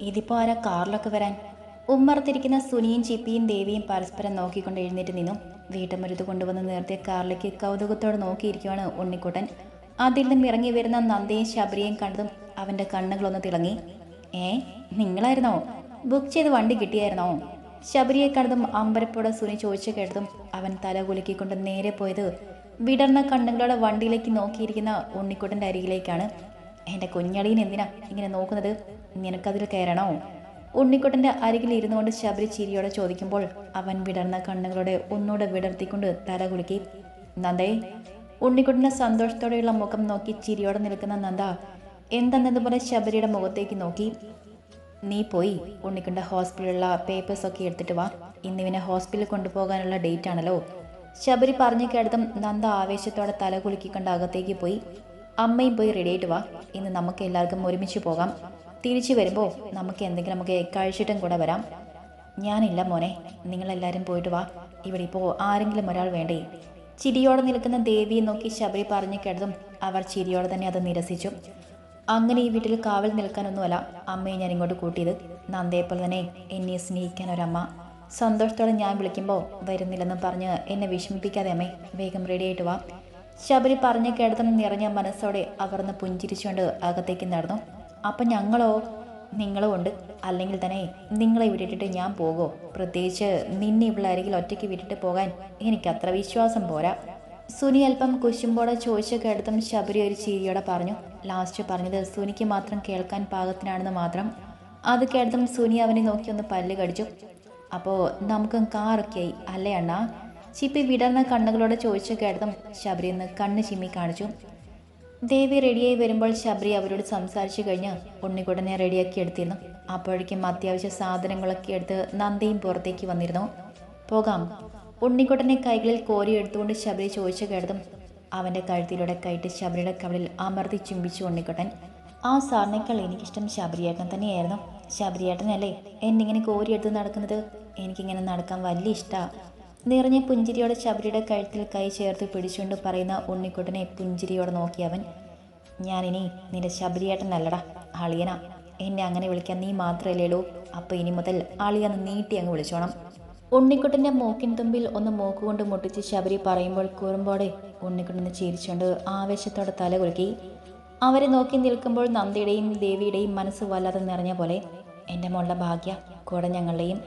ഇതിപ്പോൾ ആരാ കാറിലൊക്കെ വരാൻ? ഉമ്മർത്തിരിക്കുന്ന സുനിയും ചിപ്പിയും ദേവിയും പരസ്പരം നോക്കിക്കൊണ്ട് എഴുന്നേറ്റ് നിന്നു. വീട്ടമ്മരുത് കൊണ്ടുവന്ന് നേരത്തെ കാറിലേക്ക് കൗതുകത്തോടെ നോക്കിയിരിക്കുവാണ് ഉണ്ണിക്കുട്ടൻ. അതിൽ നിന്നും ഇറങ്ങി വരുന്ന നന്ദയും ശബരിയും കണ്ടതും അവന്റെ കണ്ണുകളൊന്ന് തിളങ്ങി. ഏ നിങ്ങളായിരുന്നോ? ബുക്ക് ചെയ്ത് വണ്ടി കിട്ടിയായിരുന്നോ? ശബരിയെ കണ്ടതും അമ്പരപ്പോടെ സുനി ചോദിച്ചു കേട്ടതും അവൻ തല കുലുക്കിക്കൊണ്ട് നേരെ പോയത് വിടർന്ന കണ്ണുകളോടെ വണ്ടിയിലേക്ക് നോക്കിയിരിക്കുന്ന ഉണ്ണിക്കുട്ടന്റെ അരികിലേക്കാണ്. എന്റെ കുഞ്ഞടിയിൽ എന്തിനാ ഇങ്ങനെ നോക്കുന്നത്? നിനക്കതിൽ കയറണോ? ഉണ്ണിക്കുട്ടന്റെ അരികിൽ ഇരുന്നു കൊണ്ട് ശബരി ചിരിയോടെ ചോദിക്കുമ്പോൾ അവൻ വിടർന്ന കണ്ണുകളോടെ ഒന്നുകൂടെ വിടർത്തിക്കൊണ്ട് തല കുലുക്കി. നന്ദേ ഉണ്ണിക്കുട്ടന്റെ സന്തോഷത്തോടെയുള്ള മുഖം നോക്കി ചിരിയോടെ നിൽക്കുന്ന നന്ദ എന്തെന്നതുപോലെ ശബരിയുടെ മുഖത്തേക്ക് നോക്കി. നീ പോയി ഉണ്ണിക്കുണ്ട ഹോസ്പിറ്റലിലുള്ള പേപ്പേഴ്സൊക്കെ എടുത്തിട്ട് വാ. ഇന്നിവനെ ഹോസ്പിറ്റലിൽ കൊണ്ടുപോകാനുള്ള ഡേറ്റ് ആണല്ലോ. ശബരി പറഞ്ഞു കേട്ടതും നന്ദ ആവേശത്തോടെ തല കുലുക്കിക്കൊണ്ട് അകത്തേക്ക് പോയി. അമ്മയും പോയി റെഡി ആയിട്ട് വാ. ഇന്ന് നമുക്ക് എല്ലാവർക്കും ഒരുമിച്ച് പോകാം. തിരിച്ചു വരുമ്പോൾ നമുക്ക് എന്തെങ്കിലും നമുക്ക് കഴിച്ചിട്ടും കൂടെ വരാം. ഞാനില്ല മോനെ. നിങ്ങളെല്ലാവരും പോയിട്ട് വാ. ഇവിടെ ഇപ്പോൾ ആരെങ്കിലും ഒരാൾ വേണ്ടേ? ചിരിയോടെ നിൽക്കുന്ന ദേവിയെ നോക്കി ശബരി പറഞ്ഞു കേട്ടതും അവർ ചിരിയോടെ തന്നെ അത് നിരസിച്ചു. അങ്ങനെ ഈ വീട്ടിൽ കാവൽ നിൽക്കാനൊന്നുമല്ല അമ്മയെ ഞാൻ ഇങ്ങോട്ട് കൂട്ടിയത്. നന്ദയെപ്പോലെ തന്നെ എന്നെ സ്നേഹിക്കാൻ ഒരമ്മ. സന്തോഷത്തോടെ ഞാൻ വിളിക്കുമ്പോൾ വരുന്നില്ലെന്ന് പറഞ്ഞ് എന്നെ വിഷമിപ്പിക്കാതെ അമ്മേ വേഗം റെഡി ആയിട്ട് വാ. ശബരി പറഞ്ഞു കേട്ടതും നിറഞ്ഞ മനസ്സോടെ അവർന്ന് പുഞ്ചിരിച്ചുകൊണ്ട് അകത്തേക്ക് നടന്നു. അപ്പം ഞങ്ങളോ? നിങ്ങളും ഉണ്ട്. അല്ലെങ്കിൽ തന്നെ നിങ്ങളെ വിട്ടിട്ട് ഞാൻ പോകോ. പ്രത്യേകിച്ച് നിന്നെ ഇവിടെ അരികിൽ ഒറ്റയ്ക്ക് വിട്ടിട്ട് പോകാൻ എനിക്ക് അത്ര വിശ്വാസം പോരാ. സുനി അല്പം കുശുമ്പോടെ ചോദിച്ച കേട്ടതും ശബരി ഒരു ചിരിയോടെ പറഞ്ഞു. ലാസ്റ്റ് പറഞ്ഞത് സുനിക്ക് മാത്രം കേൾക്കാൻ പാകത്തിനാണെന്ന് മാത്രം. അത് കേട്ടതും സുനി അവനെ നോക്കി ഒന്ന് പല്ല് കടിച്ചു. അപ്പോൾ നമുക്ക് കാറൊക്കെയായി അല്ലേ അണ്ണാ? ചിപ്പി വിടർന്ന കണ്ണുകളോടെ ചോദിച്ചു കേട്ടതും ശബരി ഒന്ന് കണ്ണ് ചിമ്മി കാണിച്ചു. ദേവി റെഡിയായി വരുമ്പോൾ ശബരി അവരോട് സംസാരിച്ചു കഴിഞ്ഞ് ഉണ്ണിക്കുടനെ റെഡിയാക്കി എടുത്തിരുന്നു. അപ്പോഴേക്കും അത്യാവശ്യ സാധനങ്ങളൊക്കെ എടുത്ത് നന്ദിയും പുറത്തേക്ക് വന്നിരുന്നു. പോകാം. ഉണ്ണിക്കുട്ടനെ കൈകളിൽ കോരി എടുത്തുകൊണ്ട് ശബരി ചോദിച്ചു കേട്ടതും അവന്റെ കഴുത്തിലൂടെ കയറ്റി ശബരിയുടെ കവളിൽ അമർത്തി ചുംബിച്ചു ഉണ്ണിക്കുട്ടൻ ആ സാറിനേക്കാൾ എനിക്കിഷ്ടം ശബരിയേട്ടൻ തന്നെയായിരുന്നു. ശബരിയേട്ടനല്ലേ എന്നിങ്ങനെ കോരിയെടുത്ത് നടക്കുന്നത്? എനിക്കിങ്ങനെ നടക്കാൻ വലിയ ഇഷ്ടമാണ് നിറഞ്ഞ പുഞ്ചിരിയോടെ ശബരിയുടെ കഴുത്തിൽ കൈ ചേർത്ത് പിടിച്ചുകൊണ്ട് പറയുന്ന ഉണ്ണിക്കുട്ടനെ പുഞ്ചിരിയോടെ നോക്കി അവൻ. ഞാനിനി നിന്റെ ശബരിയേട്ടനല്ലടാ അളിയന. എന്നെ അങ്ങനെ വിളിക്കാൻ നീ മാത്രമല്ലേളൂ അപ്പോൾ ഇനി മുതൽ അളിയെന്ന് നീട്ടി അങ്ങ് വിളിച്ചോണം. ഉണ്ണിക്കുട്ടന്റെ മൂക്കിൻ തുമ്പിൽ ഒന്ന് മൂക്കുകൊണ്ട് മുട്ടിച്ച് ശബരി പറയുമ്പോൾ കൂറുമ്പോടെ ഉണ്ണിക്കുട്ടനെ ചിരിച്ചുകൊണ്ട് ആവേശത്തോടെ തല കുലുക്കി. അവരെ നോക്കി നിൽക്കുമ്പോൾ നന്ദിയുടെയും ദേവിയുടെയും മനസ്സ് വല്ലാതെ നിറഞ്ഞ പോലെ എന്റെ മോളുടെ ഭാഗ്യ കൂടെ ഞങ്ങളുടെയും.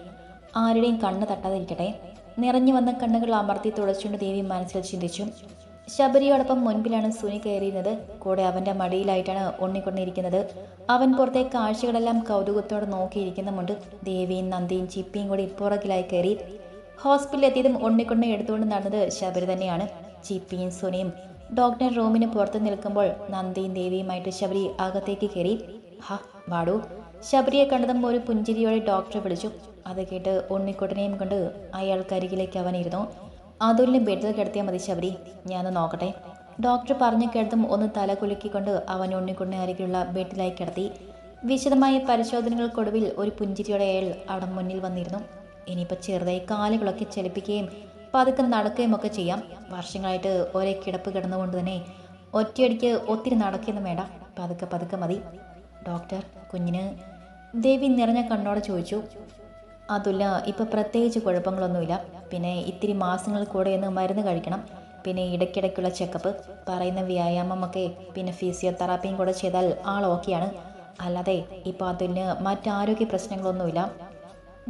ആരുടെയും കണ്ണ് തട്ടാതിരിക്കട്ടെ. നിറഞ്ഞു വന്ന കണ്ണുകൾ അമർത്തി തുടച്ചുകൊണ്ട് ദേവി മനസ്സിൽ ചിന്തിച്ചു. ശബരിയോടൊപ്പം മുൻപിലാണ് സുനി കയറിയിരുന്നത്. കൂടെ അവന്റെ മടിയിലായിട്ടാണ് ഉണ്ണിക്കൊണ്ടിരിക്കുന്നത്. അവൻ പുറത്തെ കാഴ്ചകളെല്ലാം കൗതുകത്തോടെ നോക്കിയിരിക്കുന്നുമുണ്ട്. ദേവിയും നന്ദിയും ചിപ്പിയും കൂടി പുറകിലായി കയറി. ഹോസ്പിറ്റലിൽ എത്തിയതും ഉണ്ണിക്കൊണ്ടെ എടുത്തുകൊണ്ട് നടന്നത് ശബരി തന്നെയാണ്. ചിപ്പിയും സുനിയും ഡോക്ടർ റൂമിന് പുറത്ത് നിൽക്കുമ്പോൾ നന്ദിയും ദേവിയുമായിട്ട് ശബരി അകത്തേക്ക് കയറി. ഹാ വാടൂ. ശബരിയെ കണ്ടതും ഒരു പുഞ്ചിരിയോടെ ഡോക്ടറെ വിളിച്ചു. അത് കേട്ട് ഉണ്ണിക്കുട്ടനെയും കൊണ്ട് അയാൾക്കരികിലേക്ക് അവൻ ഇരുന്നു അതുലിനെ ബെഡിൽ കിടത്തിയാൽ മതി ശബരി ഞാനൊന്ന് നോക്കട്ടെ. ഡോക്ടർ പറഞ്ഞു കേട്ടതും ഒന്ന് തല കുലുക്കിക്കൊണ്ട് അവൻ ഉണ്ണിക്കുട്ടനെ അരികിലുള്ള ബെഡിലായി കിടത്തി. വിശദമായ പരിശോധനകൾക്കൊടുവിൽ ഒരു പുഞ്ചിരിയോടെ അയാൾ അവിടെ മുന്നിൽ വന്നിരുന്നു. ഇനിയിപ്പോൾ ചെറുതായി കാലുകളൊക്കെ ചലിപ്പിക്കുകയും പതുക്കെ നടക്കുകയും ഒക്കെ ചെയ്യാം. വർഷങ്ങളായിട്ട് ഒരേ കിടപ്പ് കിടന്നുകൊണ്ട് തന്നെ ഒറ്റയടിക്ക് ഒത്തിരി നടക്കുകയൊന്നും വേണ്ട. പതുക്കെ പതുക്കെ മതി. ഡോക്ടർ കുഞ്ഞിന് ദേവി നിറഞ്ഞ കണ്ണോടെ ചോദിച്ചു. അതുല്ല ഇപ്പോൾ പ്രത്യേകിച്ച് കുഴപ്പങ്ങളൊന്നുമില്ല. പിന്നെ ഇത്തിരി മാസങ്ങൾ കൂടെ ഒന്ന് മരുന്ന് കഴിക്കണം. പിന്നെ ഇടയ്ക്കിടയ്ക്കുള്ള ചെക്കപ്പ് പറയുന്ന വ്യായാമമൊക്കെ പിന്നെ ഫിസിയോതെറാപ്പിയും കൂടെ ചെയ്താൽ ആൾ ഓക്കെയാണ്. അല്ലാതെ ഇപ്പോൾ അതുലിന് മറ്റാരോഗ്യ പ്രശ്നങ്ങളൊന്നുമില്ല.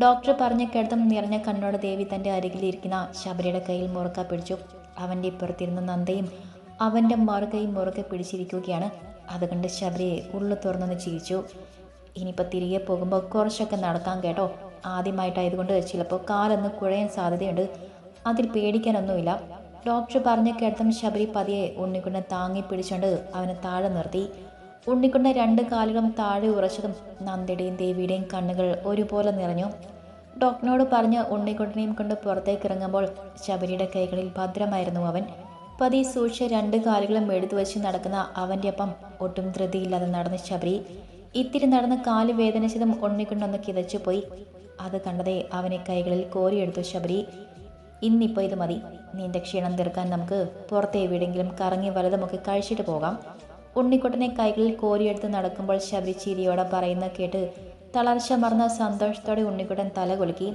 ഡോക്ടർ പറഞ്ഞ കേട്ടതും നിറഞ്ഞ കണ്ണോടെ ദേവി തന്റെ അരികിലിരിക്കുന്ന ശബരിയുടെ കയ്യിൽ മുറുക്ക പിടിച്ചു. അവന്റെ ഇപ്പുറത്തിരുന്ന നന്ദയും അവന്റെ മറുകൈ മുറുകെ പിടിച്ചിരിക്കുകയാണ്. അതുകൊണ്ട് ശബരിയെ ഉള്ളു തുറന്നൊന്ന് ചിരിച്ചു. ഇനിയിപ്പോൾ തിരികെ പോകുമ്പോൾ കുറച്ചൊക്കെ നടക്കാം കേട്ടോ. ആദ്യമായിട്ടായതുകൊണ്ട് ചിലപ്പോൾ കാലൊന്ന് കുഴയാൻ സാധ്യതയുണ്ട്. അതിൽ പേടിക്കാനൊന്നുമില്ല. ഡോക്ടർ പറഞ്ഞ കേട്ടതും ശബരി പതിയെ ഉണ്ണിക്കുണ്ണൻ താങ്ങി പിടിച്ചുകൊണ്ട് അവനെ താഴെ നിർത്തി. ഉണ്ണിക്കുണ്ണൻ രണ്ട് കാലുകളും താഴെ ഉറച്ചതും നന്ദിയുടെയും ദേവിയുടെയും കണ്ണുകൾ ഒരുപോലെ നിറഞ്ഞു. ഡോക്ടറിനോട് പറഞ്ഞ് ഉണ്ണിക്കുട്ടനെയും കൊണ്ട് പുറത്തേക്ക് ഇറങ്ങുമ്പോൾ ശബരിയുടെ കൈകളിൽ ഭദ്രമായിരുന്നു അവൻ. പതി സൂക്ഷിച്ച രണ്ട് കാലുകളും എടുത്തു വെച്ച് നടക്കുന്ന അവന്റെ ഒപ്പം ഒട്ടും ധൃതിയില്ലാതെ നടന്ന ശബരി. ഇത്തിരി നടന്ന് കാൽ വേദനിച്ചതും ഉണ്ണിക്കുണ്ണൊന്ന് കിതച്ചു പോയി അത് കണ്ടതേ അവനെ കൈകളിൽ കോരിയെടുത്തു ശബരി ഇന്നിപ്പോൾ ഇത് മതി. നിന്റെ ക്ഷീണം തീർക്കാൻ നമുക്ക് പുറത്തെ എവിടെയെങ്കിലും കറങ്ങി വലതുമൊക്കെ കഴിച്ചിട്ട് പോകാം. ഉണ്ണിക്കുട്ടനെ കൈകളിൽ കോരിയെടുത്ത് നടക്കുമ്പോൾ ശബരി ചിരിയോടെ പറയുന്ന കേട്ട് തളർച്ച മറന്ന സന്തോഷത്തോടെ ഉണ്ണിക്കുട്ടൻ തല കുലുക്കി.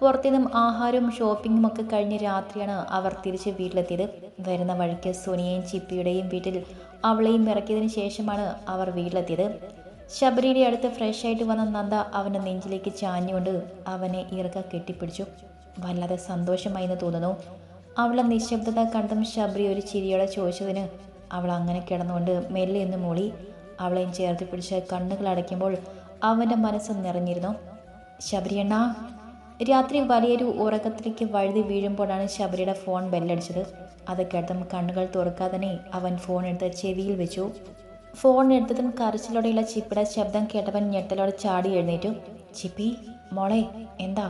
പുറത്തുനിന്നും ആഹാരവും ഷോപ്പിങ്ങും ഒക്കെ കഴിഞ്ഞ് രാത്രിയാണ് അവർ തിരിച്ച് വീട്ടിലെത്തിയത്. വരുന്ന വഴിക്ക് സുനിയെയും ചിപ്പിയുടെയും വീട്ടിൽ അവളെയും ഇറക്കിയതിനു ശേഷമാണ് അവർ വീട്ടിലെത്തിയത്. ശബരിയുടെ അടുത്ത് ഫ്രഷ് ആയിട്ട് വന്ന നന്ദ അവന്റെ നെഞ്ചിലേക്ക് ചാഞ്ഞുകൊണ്ട് അവനെ ഇറക്ക കെട്ടിപ്പിടിച്ചു. വല്ലാതെ സന്തോഷമായി എന്ന് തോന്നുന്നു. അവളെ നിശബ്ദത കണ്ടും ശബരി ഒരു ചിരിയോടെ ചോദിച്ചതിന് അവൾ അങ്ങനെ കിടന്നുകൊണ്ട് മെല്ലെ എന്ന് മൂളി അവളെയും ചേർത്ത് പിടിച്ച് കണ്ണുകൾ അടയ്ക്കുമ്പോൾ അവന്റെ മനസ്സ് നിറഞ്ഞിരുന്നു. ശബരിയണ്ണ രാത്രി വലിയൊരു ഉറക്കത്തിലേക്ക് വഴുതി വീഴുമ്പോഴാണ് ശബരിയുടെ ഫോൺ ബെല്ലടിച്ചത്. അത് കേട്ടും കണ്ണുകൾ തുറക്കാതെ അവൻ ഫോൺ എടുത്ത് ചെവിയിൽ വെച്ചു. ഫോൺ എടുത്തതും കരച്ചിലോടെയുള്ള ചിപ്പിയുടെ ശബ്ദം കേട്ടവൻ ഞെട്ടലോടെ ചാടി എഴുന്നേറ്റു. ചിപ്പി മോളെ എന്താ?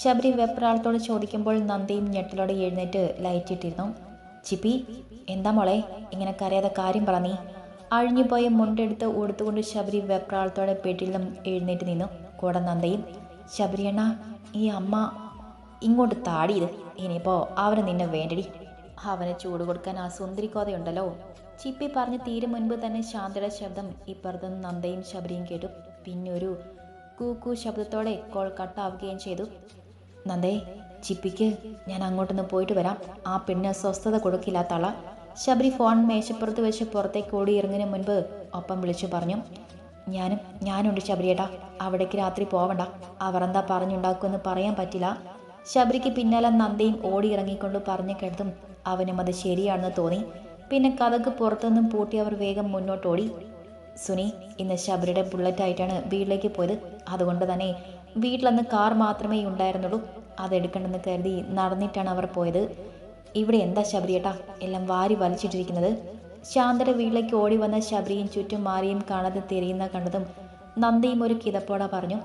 ശബരി വെപ്രാളത്തോട് ചോദിക്കുമ്പോൾ നന്ദിയും ഞെട്ടലോടെ എഴുന്നേറ്റ് ലൈറ്റ് ഇട്ടിരുന്നു. ചിപ്പി എന്താ മോളെ? ഇങ്ങനെ കരയാതെ കാര്യം പറ അഴിഞ്ഞുപോയ മുണ്ടെടുത്ത് ഉടുത്തുകൊണ്ട് ശബരി വെപ്രാളത്തോടെ ബെഡിൽ നിന്നും എഴുന്നേറ്റ് നിന്നു. കൂടെ നന്ദയും ശബരിയണ്ണ ഈ അമ്മ ഇങ്ങോട്ട് താടിയത് ഇനിയിപ്പോ അവന് നിന്നെ വേണ്ടടി. അവന് ചൂട് കൊടുക്കാൻ ആ സുന്ദരി കോതയുണ്ടല്ലോ ചിപ്പി പറഞ്ഞ് തീരെ മുൻപ് തന്നെ ശാന്തയുടെ ശബ്ദം ഇപ്പുറത്തുനിന്ന് നന്ദയും ശബരിയും കേട്ടു. പിന്നെ ഒരു കൂക്കു ശബ്ദത്തോടെ കോൾ കട്ടാവുകയും ചെയ്തു. നന്ദേ ചിപ്പിക്ക് ഞാൻ അങ്ങോട്ടൊന്ന് പോയിട്ട് വരാം. ആ പെണ്ണ് സ്വസ്ഥത കൊടുക്കില്ലാത്തള തള ശബരി ഫോൺ മേശപ്പുറത്ത് വെച്ച് പുറത്തേക്ക് ഓടി ഇറങ്ങിന് മുൻപ് ഒപ്പം വിളിച്ചു പറഞ്ഞു. ഞാനും ഞാനുണ്ട് ശബരിയേട്ടാ. അവിടേക്ക് രാത്രി പോവണ്ട. അവർ എന്താ പറഞ്ഞുണ്ടാക്കുമെന്ന് പറയാൻ പറ്റില്ല. ശബരിക്ക് പിന്നാലെ നന്ദയും ഓടി ഇറങ്ങിക്കൊണ്ട് പറഞ്ഞു കേട്ടതും അവനും അത് ശരിയാണെന്ന് തോന്നി. പിന്നെ കഥക്ക് പുറത്തുനിന്നും പൂട്ടി അവർ വേഗം മുന്നോട്ടോടി. സുനി ഇന്ന് ശബരിയുടെ ബുള്ളറ്റായിട്ടാണ് വീട്ടിലേക്ക് പോയത്. അതുകൊണ്ട് തന്നെ വീട്ടിലന്ന് കാർ മാത്രമേ ഉണ്ടായിരുന്നുള്ളൂ. അതെടുക്കണമെന്ന് കരുതി നടന്നിട്ടാണ് അവർ പോയത്. ഇവിടെ എന്താ ശബരിയേട്ടാ എല്ലാം വാരി വലിച്ചിട്ടിരിക്കുന്നത്. ശാന്തയുടെ വീട്ടിലേക്ക് ഓടി വന്ന ശബരിയും ചുറ്റും മാറിയും കാണാതെ തിരിയുന്ന കണ്ടതും നന്ദിയും ഒരു കിതപ്പോട പറഞ്ഞു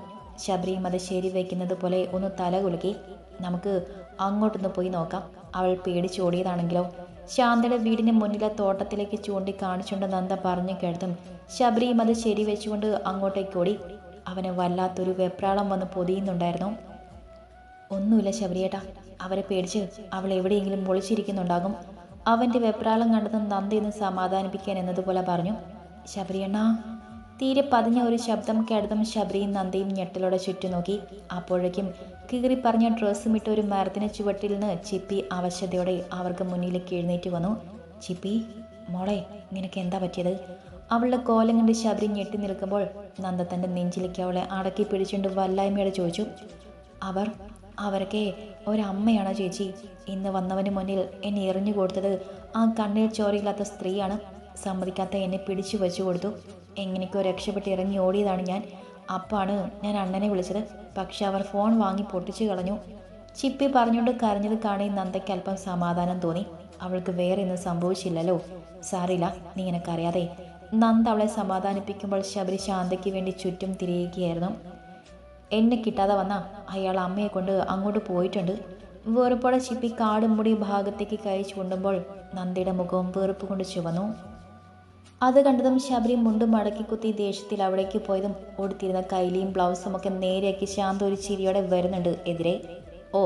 ശബരിയും അത് ശരി വയ്ക്കുന്നത് പോലെ ഒന്ന് തല കുലുക്കി നമുക്ക് അങ്ങോട്ടൊന്ന് പോയി നോക്കാം. അവൾ പേടിച്ചോടിയതാണെങ്കിലോ ശാന്തയുടെ വീടിന് മുന്നിലെ തോട്ടത്തിലേക്ക് ചൂണ്ടി കാണിച്ചുകൊണ്ട് നന്ദ പറഞ്ഞു കേട്ടതും ശബരിയും അത് ശരി വെച്ചുകൊണ്ട് അങ്ങോട്ടേക്ക് ഓടി. അവന് വല്ലാത്തൊരു വെപ്രാളം വന്ന് പൊതിയുന്നുണ്ടായിരുന്നു. ഒന്നുമില്ല ശബരിയേട്ടാ അവരെ പേടിച്ച് അവൾ എവിടെയെങ്കിലും ഒളിച്ചിരിക്കുന്നുണ്ടാകും അവന്റെ വെപ്രാളം കണ്ടതും നന്ദിന്ന് സമാധാനിപ്പിക്കാൻ എന്നതുപോലെ പറഞ്ഞു. ശബരിയണ്ണ തീരെ പതിഞ്ഞ ഒരു ശബ്ദം കേട്ടതും ശബരിയും നന്ദിയും ഞെട്ടലോടെ ചുറ്റുനോക്കി. അപ്പോഴേക്കും കീറി പറഞ്ഞ ഡ്രസ്സും ഇട്ട ഒരു മരത്തിന് ചുവട്ടിൽ നിന്ന് ചിപ്പി അവശതയോടെ അവർക്ക് മുന്നിലേക്ക് എഴുന്നേറ്റ് വന്നു. ചിപ്പി മോളെ നിനക്ക് എന്താ പറ്റിയത്? അവളുടെ കോലം കണ്ട് ശബരി ഞെട്ടി നിൽക്കുമ്പോൾ നന്ദ തന്റെ നെഞ്ചിലേക്ക് അവളെ അടക്കി പിടിച്ചുകൊണ്ട് വല്ലായ്മയോടെ ചോദിച്ചു അവർ അവരൊക്കെ ഒരമ്മയാണ് ചേച്ചി? ഇന്ന് വന്നവന് മുന്നിൽ എന്നെ എറിഞ്ഞു കൊടുത്തത് ആ കണ്ണിൽ ചോരയില്ലാത്ത സ്ത്രീയാണ്. സമ്മതിക്കാത്ത എന്നെ പിടിച്ചു വെച്ചു കൊടുത്തു. എങ്ങനെയൊക്കെ രക്ഷപ്പെട്ട് ഇറങ്ങി ഓടിയതാണ് ഞാൻ. അപ്പാണ് ഞാൻ അണ്ണനെ വിളിച്ചത്. പക്ഷെ അവർ ഫോൺ വാങ്ങി പൊട്ടിച്ചു കളഞ്ഞു. ചിപ്പി പറഞ്ഞുകൊണ്ട് കരഞ്ഞത് കാണി നന്ദയ്ക്ക് അല്പം സമാധാനം തോന്നി. അവൾക്ക് വേറെ ഒന്നും സംഭവിച്ചില്ലല്ലോ. സാറില്ല നീ കരയാതെ നന്ദ അവളെ സമാധാനിപ്പിക്കുമ്പോൾ ശബരി ശാന്തയ്ക്ക് വേണ്ടി ചുറ്റും തിരിയുകയായിരുന്നു. എന്നെ കിട്ടാതെ വന്ന അയാൾ അമ്മയെ കൊണ്ട് അങ്ങോട്ട് പോയിട്ടുണ്ട്. വെറുപ്പോടെ ചിപ്പി കാടുമുടി ഭാഗത്തേക്ക് കൈ ചൂണ്ടുമ്പോൾ നന്ദയുടെ മുഖവും വെറുപ്പ് കൊണ്ട് ചുവന്നു. അത് കണ്ടതും ശബരി മുണ്ടും മടക്കി കുത്തി ദേഷ്യത്തിൽ അവിടേക്ക് പോയതും ഉടുത്തിരുന്ന കൈലിയും ബ്ലൗസും ഒക്കെ നേരെയാക്കി ശാന്ത ഒരു ചിരിയോടെ വരുന്നുണ്ട്. എതിരെ ഓ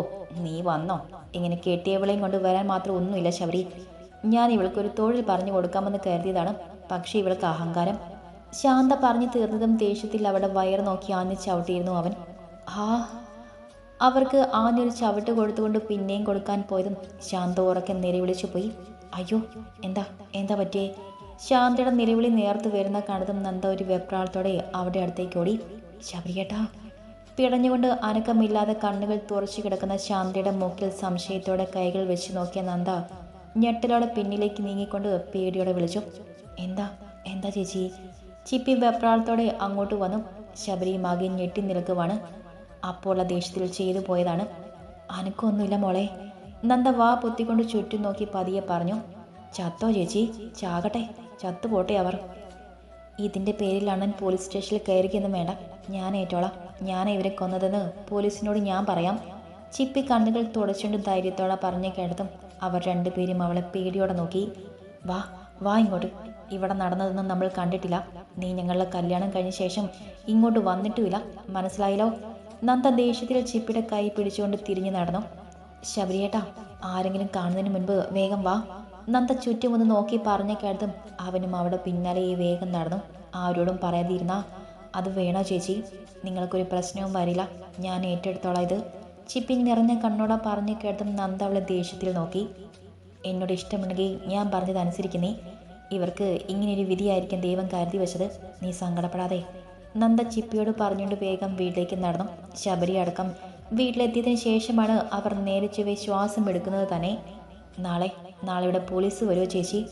നീ വന്നോ? ഇങ്ങനെ കെട്ടിയവളെയും കൊണ്ട് വരാൻ മാത്രം ഒന്നുമില്ല ശബരി. ഞാൻ ഇവൾക്ക് ഒരു തൊഴിൽ പറഞ്ഞു കൊടുക്കാമെന്ന് കരുതിയതാണ് പക്ഷേ ഇവൾക്ക് അഹങ്കാരം ശാന്ത പറഞ്ഞു തീർന്നതും ദേഷ്യത്തിൽ അവിടെ വയർ നോക്കി ആഞ്ഞു ചവിട്ടിയിരുന്നു അവൻ. ആ അവർക്ക് ആഞ്ഞൊരു ചവിട്ട് കൊടുത്തുകൊണ്ട് പിന്നെയും കൊടുക്കാൻ പോയതും ശാന്ത ഉറക്കെ വിളിച്ചു പോയി അയ്യോ എന്താ എന്താ പറ്റിയേ? ശാന്തയുടെ നിലവിളി നേർത്തു വരുന്ന കണ്ടതും നന്ദ ഒരു വെപ്രാളത്തോടെ അവിടെ അടുത്തേക്ക് ഓടി. ശബരിയേട്ടാ പിടഞ്ഞുകൊണ്ട് അനക്കമില്ലാതെ കണ്ണുകൾ തുറച്ചു കിടക്കുന്ന ശാന്തയുടെ മൂക്കിൽ സംശയത്തോടെ കൈകൾ വെച്ച് നോക്കിയ നന്ദ ഞെട്ടലോടെ പിന്നിലേക്ക് നീങ്ങിക്കൊണ്ട് പേടിയോടെ വിളിച്ചു. എന്താ? എന്താ ചേച്ചി? ചിപ്പി വെപ്രാളത്തോടെ അങ്ങോട്ട് വന്നു. ശബരി മകൻ ഞെട്ടി നിൽക്കുവാണ്. അപ്പോൾ ദേഷ്യത്തിൽ ചെയ്തു പോയതാണ്. അനക്കൊന്നുമില്ല മോളെ. നന്ദ വാ പൊത്തിക്കൊണ്ട് ചുറ്റും നോക്കി പതിയെ പറഞ്ഞു. ചത്തോ ചേച്ചി? ചാകട്ടെ. ചത്തുപോട്ടെ അവർ. ഇതിന്റെ പേരിൽ അണ്ണൻ പോലീസ് സ്റ്റേഷനിൽ കയറിക്കൊന്നും വേണ്ട. ഞാൻ ഏറ്റോളാം. ഞാൻ ഇവരെ കൊന്നതെന്ന് പോലീസിനോട് ഞാൻ പറയാം. ചിപ്പി കണ്ണുകൾ തുടച്ചുകൊണ്ട് ധൈര്യത്തോടെ പറഞ്ഞു കേട്ടതും അവർ രണ്ടുപേരും അവളെ പേടിയോടെ നോക്കി. വാ വാ ഇങ്ങോട്ട്. ഇവിടെ നടന്നതൊന്നും നമ്മൾ കണ്ടിട്ടില്ല. നീ ഞങ്ങളുടെ കല്യാണം കഴിഞ്ഞ ശേഷം ഇങ്ങോട്ട് വന്നിട്ടുമില്ല. മനസ്സിലായില്ലോ നന്ദ ദേഷ്യത്തിൽ ചിപ്പിയുടെ കൈ പിടിച്ചുകൊണ്ട് തിരിഞ്ഞു നടന്നു. ശബരിയേട്ടാ ആരെങ്കിലും കാണുന്നതിന് മുൻപ് വേഗം വാ. നന്ദ ചുറ്റുമൊന്ന് നോക്കി പറഞ്ഞ കേട്ടതും അവനും അവിടെ പിന്നാലെ ഈ വേഗം നടന്നു. ആരോടും പറയാതിരുന്ന അത് വേണോ ചേച്ചി? നിങ്ങൾക്കൊരു പ്രശ്നവും വരില്ല. ഞാൻ ഏറ്റെടുത്തോളാം ഇത്. ചിപ്പി നിറഞ്ഞ കണ്ണോടെ പറഞ്ഞു കേട്ടതും നന്ദ അവളെ ദേഷ്യത്തിൽ നോക്കി. എന്നോട് ഇഷ്ടമുണ്ടെങ്കിൽ ഞാൻ പറഞ്ഞതനുസരിക്കുന്നേ ഇവർക്ക് ഇങ്ങനെയൊരു വിധിയായിരിക്കും ദൈവം കരുതി വെച്ചത്. നീ സങ്കടപ്പെടാതെ. നന്ദ ചിപ്പിയോട് പറഞ്ഞുകൊണ്ട് വേഗം വീട്ടിലേക്ക് നടന്നു. ശബരി അടക്കം വീട്ടിലെത്തിയതിനു ശേഷമാണ് അവർ നേരെ ചൊവ്വെ ശ്വാസം എടുക്കുന്നത് തന്നെ. നാളെ നാളെ ഇവിടെ പോലീസ് വരുമോ ചേച്ചി?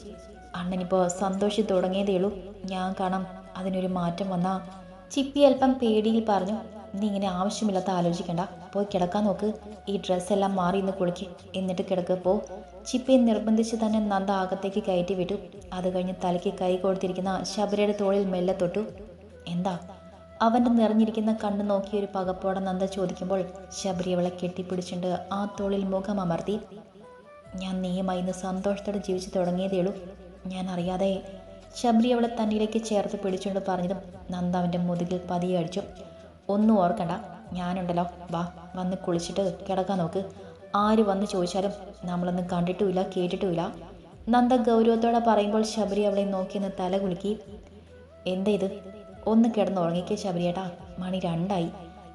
അണ്ണനിപ്പോൾ സന്തോഷി തുടങ്ങിയതേ ഉള്ളൂ. ഞാൻ കാണാം. അതിനൊരു മാറ്റം വന്നാ. ചിപ്പി അല്പം പേടിയിൽ പറഞ്ഞു നീ ഇങ്ങനെ ആവശ്യമില്ലാത്ത ആലോചിക്കണ്ട. പോയി കിടക്കാൻ നോക്ക്. ഈ ഡ്രസ്സെല്ലാം മാറി ഇന്ന് കുളിക്ക്. എന്നിട്ട് കിടക്ക് പോ. ചിപ്പിയെ നിർബന്ധിച്ച് തന്നെ നന്ദ അകത്തേക്ക് കയറ്റി വിട്ടു. അത് കഴിഞ്ഞ് തലയ്ക്ക് കൈ കൊടുത്തിരിക്കുന്ന ശബരിയുടെ തോളിൽ മെല്ലെ തൊട്ടു. എന്താ? അവന്റെ നിറഞ്ഞിരിക്കുന്ന കണ്ണ് നോക്കി ഒരു പകപ്പോടെ നന്ദ ചോദിക്കുമ്പോൾ ശബരി അവളെ കെട്ടിപ്പിടിച്ചുകൊണ്ട് ആ തോളിൽ മുഖം അമർത്തി ഞാൻ നീയുമായി ഇന്ന് സന്തോഷത്തോടെ ജീവിച്ചു തുടങ്ങിയതേ ഉള്ളൂ. ഞാൻ അറിയാതെ ശബരി അവളെ തന്നിലേക്ക് ചേർത്ത് പിടിച്ചുകൊണ്ട് പറഞ്ഞതും നന്ദ അവന്റെ മുതുകിൽ പതിയെ അടിച്ചു. ഒന്നും ഓർക്കണ്ട ഞാനുണ്ടല്ലോ. വാ വന്ന് കുളിച്ചിട്ട് കിടക്കാൻ നോക്ക്. ആര് വന്ന് ചോദിച്ചാലും നമ്മളൊന്നും കണ്ടിട്ടുമില്ല കേട്ടിട്ടുമില്ല. നന്ദ ഗൗരവത്തോടെ പറയുമ്പോൾ ശബരി അവളെ നോക്കിയെന്ന് തല കുലുക്കി. എന്താ ഇത്? ഒന്ന് കിടന്ന് ഉറങ്ങിക്കേ ശബരിയേട്ടാ. മണി രണ്ടായി.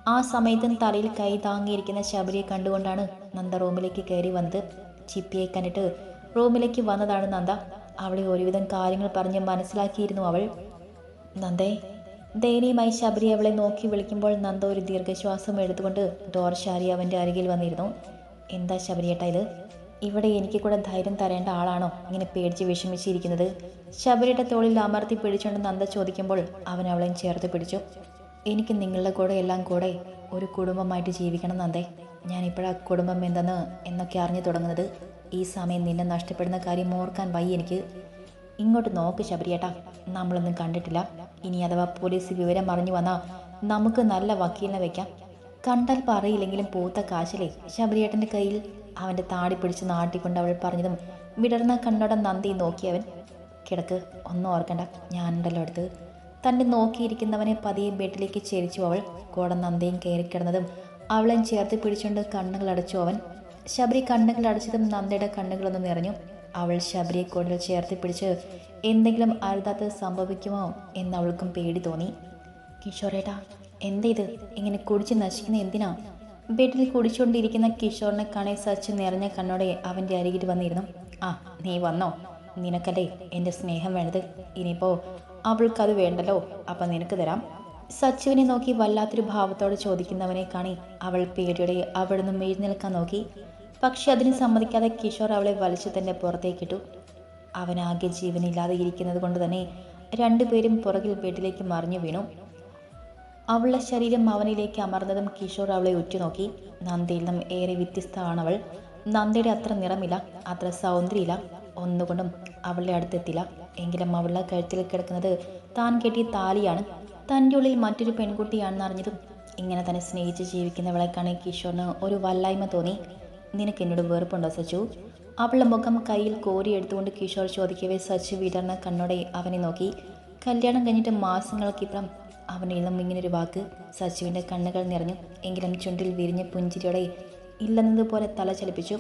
ആ സമയത്തും തലയിൽ കൈ താങ്ങിയിരിക്കുന്ന ശബരിയെ കണ്ടുകൊണ്ടാണ് നന്ദ റൂമിലേക്ക് കയറി വന്നത്. ചിപ്പിയെ കണ്ടിട്ട് റൂമിലേക്ക് വന്നതാണ് നന്ദ. അവളെ ഒരുവിധം കാര്യങ്ങൾ പറഞ്ഞ് മനസ്സിലാക്കിയിരുന്നു അവൾ. നന്ദേ ദയനീയമായി ശബരി അവളെ നോക്കി വിളിക്കുമ്പോൾ നന്ദ ഒരു ദീർഘശ്വാസം എടുത്തുകൊണ്ട് ഡോർ ശാരി അവന്റെ അരികിൽ വന്നിരുന്നു. എന്താ ശബരിയേട്ട ഇത്? ഇവിടെ എനിക്ക് കൂടെ ധൈര്യം തരേണ്ട ആളാണോ ഇങ്ങനെ പേടിച്ച് വിഷമിച്ചിരിക്കുന്നത്? ശബരിയുടെ തോളിൽ അമർത്തി പിടിച്ചുകൊണ്ട് നന്ദ ചോദിക്കുമ്പോൾ അവൻ അവളെയും ചേർത്ത് പിടിച്ചു. എനിക്ക് നിങ്ങളുടെ കൂടെ എല്ലാം കൂടെ ഒരു കുടുംബമായിട്ട് ജീവിക്കണം നന്ദേ. ഞാനിപ്പോഴാ കുടുംബം എന്തെന്ന് എന്നൊക്കെ അറിഞ്ഞു തുടങ്ങുന്നത്. ഈ സമയം നിന്നെ നഷ്ടപ്പെടുന്ന കാര്യം ഓർക്കാൻ വയ്യ എനിക്ക്. ഇങ്ങോട്ട് നോക്ക് ശബരിയേട്ടാ. നമ്മളൊന്നും കണ്ടിട്ടില്ല. ഇനി അഥവാ പോലീസ് വിവരം അറിഞ്ഞു വന്നാൽ നമുക്ക് നല്ല വക്കീലിനെ വെക്കാം. കണ്ടാൽ പറയില്ലെങ്കിലും പൂത്ത കാശിലെ ശബരിയേട്ടന്റെ കയ്യിൽ അവന്റെ താടി പിടിച്ച് നാട്ടിക്കൊണ്ട് അവൾ പറഞ്ഞതും വിടർന്ന കണ്ണോടെ നന്ദി നോക്കിയവൻ കിടക്ക് ഒന്നും ഓർക്കണ്ട. ഞാനുണ്ടല്ലോ അടുത്ത്. തന്നെ നോക്കിയിരിക്കുന്നവനെ പതിയെ ബെഡിലേക്ക് ചേരിച്ചു അവൾ. കൂടെ നന്ദിയും കയറിക്കിടന്നതും അവളെയും ചേർത്ത് പിടിച്ചുകൊണ്ട് കണ്ണുകൾ അടച്ചു അവൻ. ശബരി കണ്ണുകൾ അടച്ചതും നന്ദയുടെ കണ്ണുകളൊന്ന് നിറഞ്ഞു. അവൾ ശബരിയെ കൂടുതൽ ചേർത്ത് പിടിച്ച് എന്തെങ്കിലും അരുതാത്തത് സംഭവിക്കുമോ എന്ന് അവൾക്കും പേടി തോന്നി. കിഷോറേട്ടാ എന്താ ഇത്? ഇങ്ങനെ കുടിച്ച് നശിക്കുന്ന എന്തിനാ? ബെഡിൽ കുടിച്ചുകൊണ്ടിരിക്കുന്ന കിഷോറിനെ കാണെ സച്ച് നിറഞ്ഞ കണ്ണോടെ അവന്റെ അരികിൽ വന്നിരുന്നു. ആ നീ വന്നോ? നിനക്കല്ലേ എന്റെ സ്നേഹം വേണ്ടത്? ഇനിയിപ്പോൾ അവൾക്കത് വേണ്ടല്ലോ. അപ്പം നിനക്ക് തരാം. സച്ചുവിനെ നോക്കി വല്ലാത്തൊരു ഭാവത്തോടെ ചോദിക്കുന്നവനെ കാണി അവൾ പേടിയോടെ അവിടെ നിന്നും എഴുന്നേൽക്കാൻ നോക്കി. പക്ഷെ അതിന് സമ്മതിക്കാതെ കിഷോർ അവളെ വലിച്ചു തന്നെ പുറത്തേക്കിട്ടു. അവനാകെ ജീവനില്ലാതെ ഇരിക്കുന്നത് കൊണ്ട് തന്നെ രണ്ടുപേരും പുറകിൽ ബെഡിലേക്ക് മറിഞ്ഞു വീണു. അവളുടെ ശരീരം അവനിലേക്ക് അമർന്നതും കിഷോർ അവളെ ഉറ്റുനോക്കി. നന്ദയിൽ നിന്നും ഏറെ വ്യത്യസ്തമാണവൾ. നന്ദയുടെ അത്ര നിറമില്ല അത്ര സൗന്ദര്യമില്ല. ഒന്നുകൊണ്ടും അവളുടെ അടുത്തെത്തില്ല. എങ്കിലും അവളുടെ കഴുത്തിൽ കിടക്കുന്നത് താൻ കെട്ടിയ താലിയാണ്. തന്റെ ഉള്ളിൽ മറ്റൊരു പെൺകുട്ടിയാണെന്ന് അറിഞ്ഞതും ഇങ്ങനെ തന്നെ സ്നേഹിച്ച് ജീവിക്കുന്നവളെ കാണി കിഷോറിന് ഒരു വല്ലായ്മ തോന്നി. നിനക്ക് എന്നോട് വെറുപ്പുണ്ടോ സച്ചു? അവളുടെ മുഖം കയ്യിൽ കോരിയെടുത്തുകൊണ്ട് കിഷോർ ചോദിക്കവേ സച്ചു വിടർന്ന കണ്ണോടെ അവനെ നോക്കി. കല്യാണം കഴിഞ്ഞിട്ട് മാസങ്ങൾക്കിപ്പുറം അവനിൽ നിന്നും ഇങ്ങനൊരു വാക്ക് സച്ചുവിന്റെ കണ്ണുകൾ നിറഞ്ഞു. എങ്കിലും ചുണ്ടിൽ വിരിഞ്ഞ പുഞ്ചിരിയോടെ ഇല്ലെന്നതുപോലെ തല ചലിപ്പിച്ചു.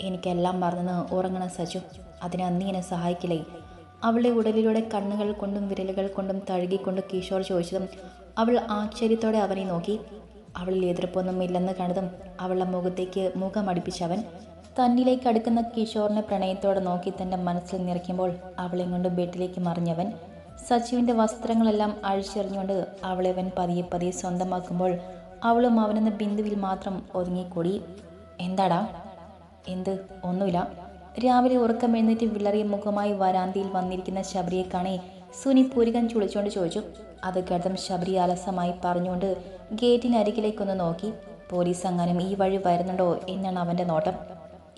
എനിക്കെല്ലാം മറന്നെന്ന് ഉറങ്ങണം സച്ചു. അതിനെ അന്നിങ്ങനെ സഹായിക്കില്ലേ? അവളുടെ ഉടലിലൂടെ കണ്ണുകൾ കൊണ്ടും വിരലുകൾ കൊണ്ടും തഴുകിക്കൊണ്ട് കിഷോർ ചോദിച്ചതും അവൾ ആശ്ചര്യത്തോടെ അവനെ നോക്കി. അവളിൽ എതിർപ്പൊന്നും ഇല്ലെന്ന് കണ്ടതും അവളുടെ മുഖത്തേക്ക് മുഖമടിപ്പിച്ചവൻ തന്നിലേക്ക് അടുക്കുന്ന കിഷോറിനെ പ്രണയത്തോടെ നോക്കി തന്റെ മനസ്സിൽ നിറയ്ക്കുമ്പോൾ അവളെ കൊണ്ട് ബെഡിലേക്ക് മറിഞ്ഞവൻ സച്ചുവിന്റെ വസ്ത്രങ്ങളെല്ലാം അഴിച്ചെറിഞ്ഞുകൊണ്ട് അവളെ അവൻ പതിയെ പതിയെ സ്വന്തമാക്കുമ്പോൾ അവളും അവനെന്ന ബിന്ദുവിൽ മാത്രം ഒതുങ്ങിക്കൂടി. എന്താടാ? എന്ത്? ഒന്നുമില്ല. രാവിലെ ഉറക്കം എഴുന്നേറ്റ് വിളറിയ മുഖമായി വരാന്തിയിൽ വന്നിരിക്കുന്ന ശബരിയെ കാണി സുനി പൂരികൻ ചുളിച്ചുകൊണ്ട് ചോദിച്ചു. അത് കേട്ടതും ശബരി അലസമായി പറഞ്ഞുകൊണ്ട് ഗേറ്റിനരികിലേക്കൊന്ന് നോക്കി. പോലീസ് അങ്ങാനും ഈ വഴി വരുന്നുണ്ടോ എന്നാണ് അവന്റെ നോട്ടം.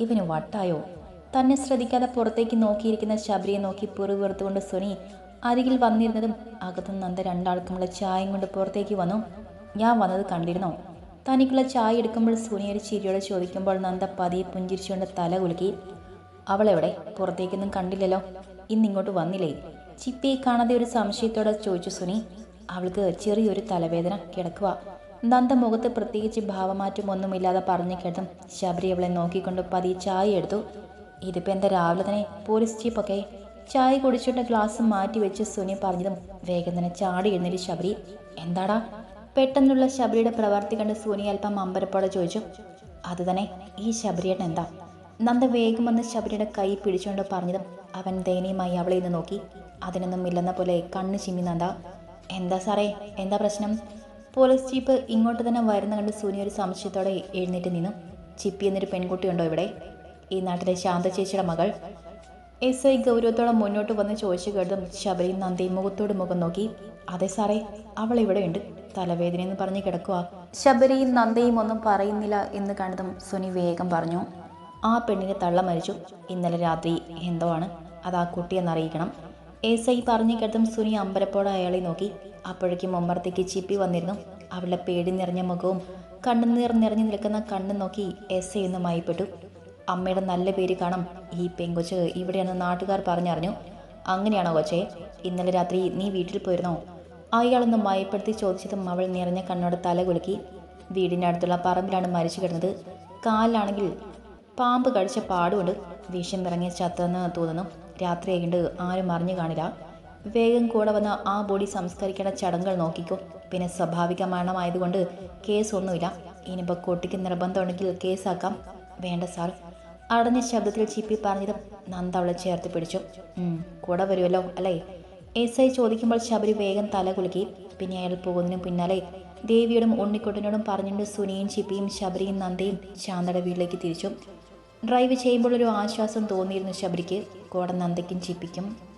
ഇവന് വട്ടായോ? തന്നെ ശ്രദ്ധിക്കാതെ പുറത്തേക്ക് നോക്കിയിരിക്കുന്ന ശബരിയെ നോക്കി പുറവെറുത്തുകൊണ്ട് സുനി അരികിൽ വന്നിരുന്നതും അകത്തു നന്ദ രണ്ടാൾക്കുമുള്ള ചായയും കൊണ്ട് പുറത്തേക്ക് വന്നു. ഞാൻ വന്നത് കണ്ടിരുന്നോ? തനിക്കുള്ള ചായ എടുക്കുമ്പോൾ സുനി ഒരു ചിരിയോടെ ചോദിക്കുമ്പോൾ നന്ദ പതിയെ പുഞ്ചിരിച്ചുകൊണ്ട് തല കുലുക്കി. അവളെവിടെ? പുറത്തേക്കൊന്നും കണ്ടില്ലല്ലോ. ഇന്നിങ്ങോട്ട് വന്നില്ലേ? ചിപ്പിയെ കാണാതെ ഒരു സംശയത്തോടെ ചോദിച്ചു സുനി. അവൾക്ക് ചെറിയൊരു തലവേദന. കിടക്കുക നന്ദ മുഖത്ത് പ്രത്യേകിച്ച് ഭാവമാറ്റമൊന്നുമില്ലാതെ പറഞ്ഞു കേട്ടും ശബരി അവളെ നോക്കിക്കൊണ്ട് പതി ചായ എടുത്തു. ഇതിപ്പോൾ എന്താ രാവിലെ തന്നെ പോലീസ് ചീപ്പൊക്കെ? ചായ കുടിച്ചിട്ട് ഗ്ലാസ് മാറ്റി വെച്ച് സുനി പറഞ്ഞതും വേഗം തന്നെ ചാടി എഴുന്നേറ്റ് ശബരി. എന്താടാ? പെട്ടെന്നുള്ള ശബരിയുടെ പ്രവർത്തി കണ്ട് സുനി അല്പം അമ്പരപ്പോടെ ചോദിച്ചു. അത് തന്നെ. ഈ ശബരിയേട്ടൻ എന്താ? നന്ദ വേഗം വന്ന് ശബരിയുടെ കൈ പിടിച്ചുകൊണ്ട് പറഞ്ഞതും അവൻ ദയനീയമായി അവളെ നിന്ന് നോക്കി. അതിനൊന്നും ഇല്ലെന്ന പോലെ കണ്ണ് ചിമ്മി നന്ദ. എന്താ സാറേ എന്താ പ്രശ്നം? പോലീസ് ജീപ്പ് ഇങ്ങോട്ട് തന്നെ വരുന്ന കണ്ട് സൂനി ഒരു സംശയത്തോടെ എഴുന്നേറ്റ് നിന്നു. ചിപ്പി എന്നൊരു പെൺകുട്ടിയുണ്ടോ ഇവിടെ? ഈ നാട്ടിലെ ശാന്ത ചേച്ചിയുടെ മകൾ. എസ് ഐ ഗൗരവത്തോടെ മുന്നോട്ട് വന്ന് ചോദിച്ചു കേട്ടതും ശബരിയും നന്ദിയും മുഖത്തോട് മുഖം നോക്കി. അതെ സാറേ അവൾ ഇവിടെയുണ്ട് തലവേദന എന്ന് പറഞ്ഞ് കിടക്കുക ശബരിയും നന്ദയും ഒന്നും പറയുന്നില്ല എന്ന് കണ്ടതും സുനി വേഗം പറഞ്ഞു. ആ പെണ്ണിനെ തള്ള മരിച്ചു. ഇന്നലെ രാത്രി എന്തോ ആണ്. അത് ആ കുട്ടിയെന്ന് അറിയിക്കണം എസ് ഐ പറഞ്ഞു കേട്ടതും സുനി അമ്പലപ്പോടെ അയാളെ നോക്കി. അപ്പോഴേക്കും മുമ്പത്തേക്ക് ചിപ്പി വന്നിരുന്നു. അവളുടെ പേടി നിറഞ്ഞ മുഖവും കണ്ണുനീർ നിറഞ്ഞു നിൽക്കുന്ന കണ്ണും നോക്കി എസ് ഐ ഒന്ന് മയപ്പെട്ടു. അമ്മയുടെ നല്ല പേര് കാണും. ഈ പെങ്കൊച്ച് ഇവിടെയെന്ന് നാട്ടുകാർ പറഞ്ഞറിഞ്ഞു. അങ്ങനെയാണോ കൊച്ചേ? ഇന്നലെ രാത്രി നീ വീട്ടിൽ പോയിരുന്നോ? അയാളൊന്ന് മയപ്പെടുത്തി ചോദിച്ചതും അവൾ നിറഞ്ഞ കണ്ണോട് തല കുലുക്കി. വീടിന്റെ അടുത്തുള്ള പറമ്പിലാണ് മരിച്ചു കിടന്നത്. കാലിലാണെങ്കിൽ പാമ്പ് കടിച്ച പാടുകൊണ്ട് വിഷം ഇറങ്ങിയ ചത്തെന്ന് തോന്നുന്നു. രാത്രിയായിട്ട് ആരും അറിഞ്ഞു കാണില്ല. വേഗം കൂടെ വന്ന ആ ബോഡി സംസ്കരിക്കേണ്ട ചടങ്ങുകൾ നോക്കിക്കോ. പിന്നെ സ്വാഭാവിക മരണമായതുകൊണ്ട് കേസൊന്നുമില്ല. ഇനിയിപ്പോൾ കുട്ടിക്ക് നിർബന്ധമുണ്ടെങ്കിൽ കേസാക്കാം. വേണ്ട സാർ. അടഞ്ഞ ശബ്ദത്തിൽ ചിപ്പി പറഞ്ഞതും നന്ദ അവളെ ചേർത്ത് പിടിച്ചു. "ഉം, കൂടെ വരുമല്ലോ അല്ലേ? എസ് ഐ ചോദിക്കുമ്പോൾ ശബരി വേഗം തല കുലുക്കി. പിന്നെ അയാൾ പോകുന്നതിനും പിന്നാലെ ദേവിയോടും ഉണ്ണിക്കുട്ടനോടും പറഞ്ഞുകൊണ്ട് സുനിയും ചിപ്പിയും ശബരിയും നന്ദയും ശാന്തയുടെ വീട്ടിലേക്ക് തിരിച്ചു. ഡ്രൈവ് ചെയ്യുമ്പോൾ ഒരു ആശ്വാസം തോന്നിയിരുന്നു ശബരിക്ക്. കോടനന്ദയ്ക്കും ചിപ്പിക്കും.